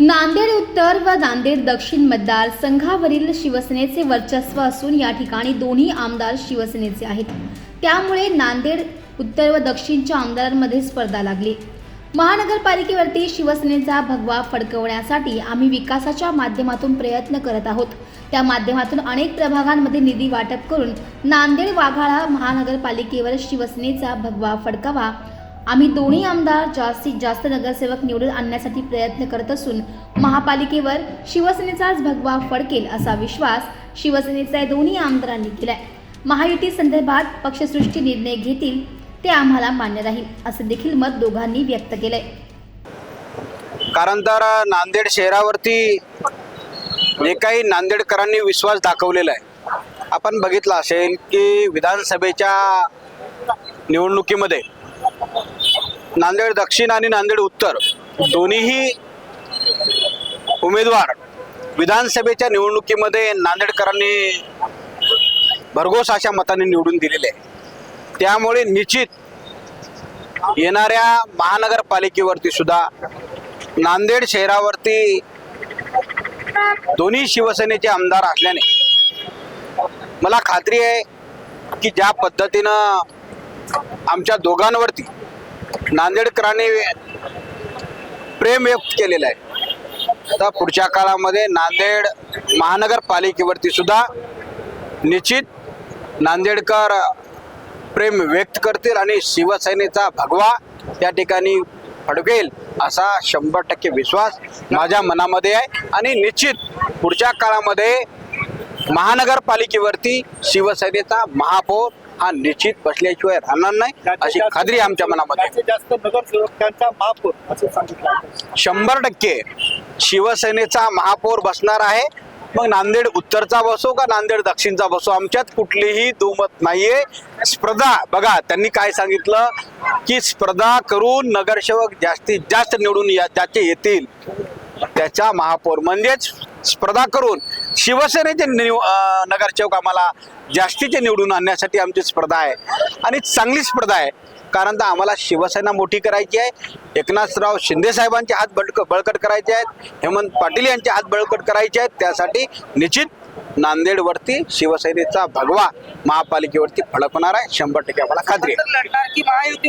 नांदेड उत्तर व नांदेड दक्षिण मतदारसंघावरील शिवसेनेचे वर्चस्व असून या ठिकाणी दोन्ही आमदार शिवसेनेचे आहेत. त्यामुळे नांदेड उत्तर व दक्षिणच्या आमदारांमध्ये स्पर्धा लागली. महानगरपालिकेवरती शिवसेनेचा भगवा फडकवण्यासाठी आम्ही विकासाच्या माध्यमातून प्रयत्न करत आहोत. त्या माध्यमातून अनेक प्रभागांमध्ये निधी वाटप करून नांदेड वाघाळा महानगरपालिकेवर शिवसेनेचा भगवा फडकावा आम्ही दोन्ही आमदार जास्तीत जास्त नगरसेवक निवडून आणण्यासाठी प्रयत्न करत असून महापालिकेवर शिवसेनेचाच भगवा फडकेल असा विश्वास शिवसेनेच्या दोन्ही आमदारांनी केलाय. महायुती संदर्भात पक्षसृष्टी निर्णय घेतील ते आम्हाला मान्य राहील असं देखील मत दोघांनी व्यक्त केलंय. कारण तर नांदेड शहरावरती जे काही नांदेडकरांनी विश्वास दाखवलेला आहे. आपण बघितलं असेल की विधानसभेच्या निवडणुकीमध्ये नांदेड दक्षिण आणि नांदेड उत्तर. दोन्हीही उमेदवार विधानसभेच्या निवडणुकीमध्ये नांदेडकरांनी भरघोस अशा मताने निवडून दिलेले आहे त्यामुळे निश्चित येणाऱ्या महानगरपालिकेवरती सुद्धा नांदेड शहरावरती दोन्ही शिवसेनेचे आमदार असल्याने मला खात्री आहे की ज्या पद्धतीनं आमच्या दोघांवरती नांदेडकरांनी प्रेम व्यक्त केलेलं आहे. तर पुढच्या काळामध्ये नांदेड महानगरपालिकेवरती सुद्धा निश्चित नांदेडकर प्रेम व्यक्त करतील आणि शिवसेनेचा भगवा त्या ठिकाणी फडकेल असा शंभर टक्के विश्वास माझ्या मनामध्ये आहे. आणि निश्चित पुढच्या काळामध्ये महानगरपालिकेवरती शिवसेनेचा महापौर हा निश्चित बसल्याशिवाय राहणार नाही अशी खात्री आमच्या मनामध्ये आहे. जास्तीत जास्त नगरसेवकांचा महापौर असं सांगितलं आहे. शंभर टक्के शिवसेनेचा महापौर बसणार आहे. मग नांदेड उत्तरचा बसो का नांदेड दक्षिणचा बसो? आमच्यात कुठलीही दुमत नाहीये. स्पर्धा बघा त्यांनी काय सांगितलं? की स्पर्धा करून नगरसेवक जास्तीत जास्त निवडून या ज्याचे येतील. त्याचा महापौर. म्हणजेच स्पर्धा करून शिवसेनेचे निव नगरसेवक आम्हाला जास्तीचे निवडून आणण्यासाठी आमची स्पर्धा आहे. आणि चांगली स्पर्धा आहे. कारण तर आम्हाला शिवसेना मोठी करायची आहे. एकनाथराव शिंदे साहेबांचे हात बळक बळकट करायचे आहेत. हेमंत पाटील यांचे हात बळकट करायचे आहेत. त्यासाठी निश्चित नांदेडवरती शिवसेनेचा भगवा महापालिकेवरती फडकणार आहे. शंभर टक्के आम्हाला खात्री आहे.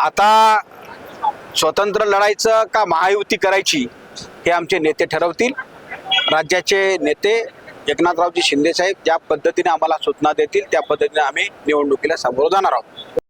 आता स्वतंत्र लढायचं का महायुती करायची हे आमचे नेते ठरवतील. राज्याचे नेते एकनाथरावजी शिंदेसाहेब ज्या पद्धतीने आम्हाला सूचना देतील त्या पद्धतीने आम्ही निवडणुकीला सामोरं जाणार आहोत.